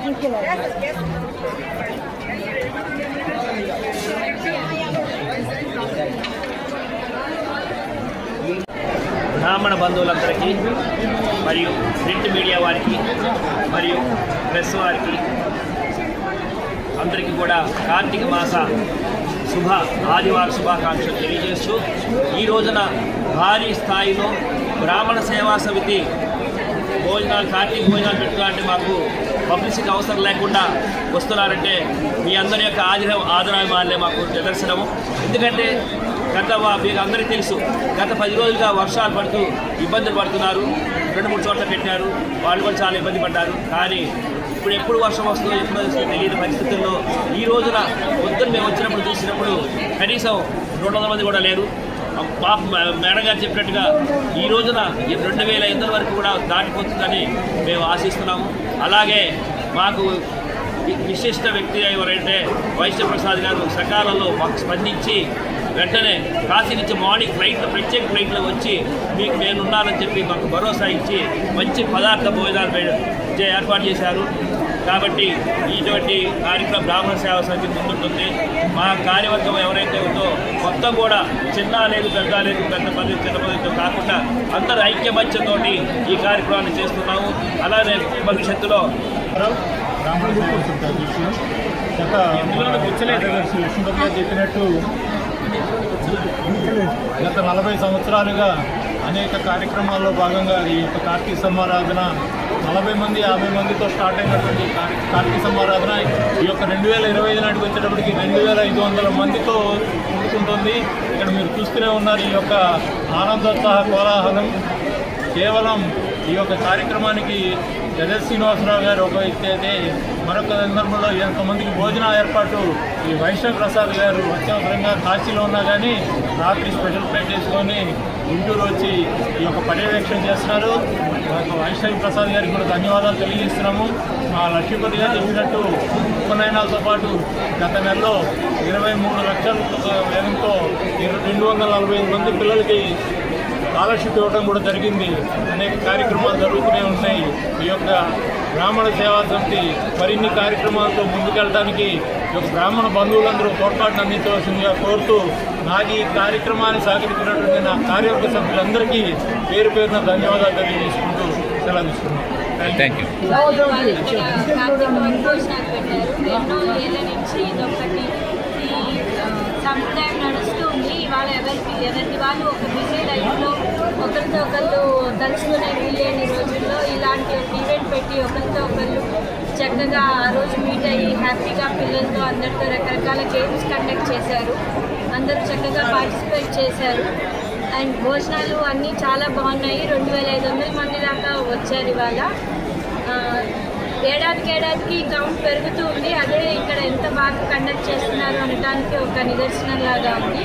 Gracias. బ్రాహ్మణ బంధువులందరికీ మరియు ప్రింట్ మీడియా వారికి మరియు ప్రెస్ వారికి అందరికీ కూడా కార్తీక మాస శుభ ఆదివార శుభాకాంక్షలు తెలియజేస్తూ ఈ రోజున భారీ స్థాయిలో బ్రాహ్మణ సేవా సమితి భోజనాలు కార్తీక భోజనాలు పెట్టుకోవాలంటే మాకు పబ్లిసిటీ అవసరం లేకుండా వస్తున్నారంటే మీ అందరి యొక్క ఆదిర ఆదరాభిమానులే మాకు నిదర్శనము. ఎందుకంటే గత మీకు అందరికీ తెలుసు గత పది రోజులుగా వర్షాలు పడుతూ ఇబ్బందులు పడుతున్నారు. రెండు మూడు చోట్ల పెట్టారు వాళ్ళు కూడా చాలా ఇబ్బంది పడ్డారు. కానీ ఇప్పుడు ఎప్పుడు వర్షం వస్తుందో ఎప్పుడు వస్తుందో తెలియని పరిస్థితుల్లో ఈ రోజున పొద్దున్న మేము వచ్చినప్పుడు చూసినప్పుడు కనీసం రెండు వందల మంది కూడా లేరు. మా మేడం గారు చెప్పినట్టుగా ఈ రోజున ఈ రెండు వేల ఐదు వరకు కూడా దాటిపోతుందని మేము ఆశిస్తున్నాము. అలాగే మాకు విశిష్ట వ్యక్తి ఎవరంటే వైశ్య ప్రసాద్ గారు సకాలంలో మాకు స్పందించి వెంటనే కాశీ నుంచి మార్నింగ్ ఫ్లైట్లో ప్రత్యేక ఫ్లైట్లో వచ్చి మీకు నేనున్నానని చెప్పి మాకు భరోసా ఇచ్చి మంచి పదార్థ భోజనాలు ఏర్పాటు చేశారు. కాబట్టి ఇటువంటి కార్యక్రమం బ్రాహ్మణ సేవా సమితి ముందుంటుంది. మా కార్యవర్గం ఎవరైతే ఉందో మొత్తం కూడా చిన్న లేదు పెద్ద లేదు పెద్ద పది చిన్న పదితో కాకుండా అందరూ ఐక్యమత్యంతో ఈ కార్యక్రమాన్ని చేస్తున్నాము. అలానే భవిష్యత్తులో బ్రాహ్మణ సేవా సమితి అధ్యక్షులు గత కార్యదర్శి విష్ణుబాబు గారు చెప్పినట్టు గత నలభై సంవత్సరాలుగా అనేక కార్యక్రమాల్లో భాగంగా ఈ యొక్క కార్తీక సమారాధన నలభై మంది యాభై మందితో స్టార్ట్ అయినటువంటి కార్తీక సమారాధన ఈ యొక్క రెండు వేల ఇరవై ఐదు నాటికి వచ్చేటప్పటికి రెండు వేల ఐదు వందల మందితో ఉండుకుంటుంది ఇక్కడ మీరు చూస్తూనే ఉన్నారు ఈ యొక్క ఆనందోత్సాహ కోలాహలం. కేవలం ఈ యొక్క కార్యక్రమానికి జగత్ శ్రీనివాసరావు గారు ఒక వ్యక్తి అయితే మరొక సందర్భంలో ఎంతమందికి భోజన ఏర్పాటు ఈ వైష్ణవ్ ప్రసాద్ గారు అత్యవసరంగా కాశీలో ఉన్నా కానీ రాత్రి స్పెషల్ ఫ్లైట్ చేసుకొని గుంటూరు వచ్చి ఈ యొక్క పర్యవేక్షణ చేస్తున్నారు. మా యొక్క వైష్ణవి ప్రసాద్ గారికి కూడా ధన్యవాదాలు తెలియజేస్తున్నాము. మా లక్ష్మీపతి గారు చెప్పినట్టు ఉపనయనాలతో పాటు గత నెలలో ఇరవై మూడు లక్షల వేగంతో రెండు వందల నలభై ఐదు మంది పిల్లలకి స్కాలర్షిప్ ఇవ్వడం కూడా జరిగింది. అనేక కార్యక్రమాలు జరుగుతూనే ఉన్నాయి. ఈ యొక్క బ్రాహ్మణ సేవా సమితి మరిన్ని కార్యక్రమాలతో ముందుకెళ్ళడానికి ఈ యొక్క బ్రాహ్మణ బంధువులందరూ తోడ్పాటును అందించవలసిందిగా కోరుతూ నాకు ఈ కార్యక్రమాన్ని సహకరించినటువంటి నా కార్యవర్గ సభ్యులందరికీ పేరు పేరున ధన్యవాదాలు తెలియజేసుకుంటూ సెలవు తీసుకున్నాను థ్యాంక్ యూ ఎన్నో ఏళ్ళ నుంచి ఇదొకటి సంప్రదాయం నడుస్తుంది ఇవాళ ఎవరికి ఎవరికి వాళ్ళు ఒక బిజీ లైఫ్లో ఒకరితో ఒకళ్ళు తలుచుకునే వీలేని రోజుల్లో ఇలాంటి ఒక ఈవెంట్ పెట్టి ఒకరితో ఒకళ్ళు చక్కగా ఆ రోజు మీట్ అయ్యి హ్యాపీగా పిల్లలతో అందరితో రకరకాల గేమ్స్ కండక్ట్ చేశారు. అందరూ చక్కగా పార్టిసిపేట్ చేశారు. అండ్ భోజనాలు అన్నీ చాలా బాగున్నాయి. రెండు వేల ఐదు వందల మంది దాకా వచ్చారు ఇవాళ. ఏడాదికి ఏడాదికి ఈ కౌంట్ పెరుగుతూ ఉంది. అదే ఇక్కడ ఎంత బాగా కండక్ట్ చేస్తున్నారు అనడానికి ఒక నిదర్శనం లాగా ఉంది.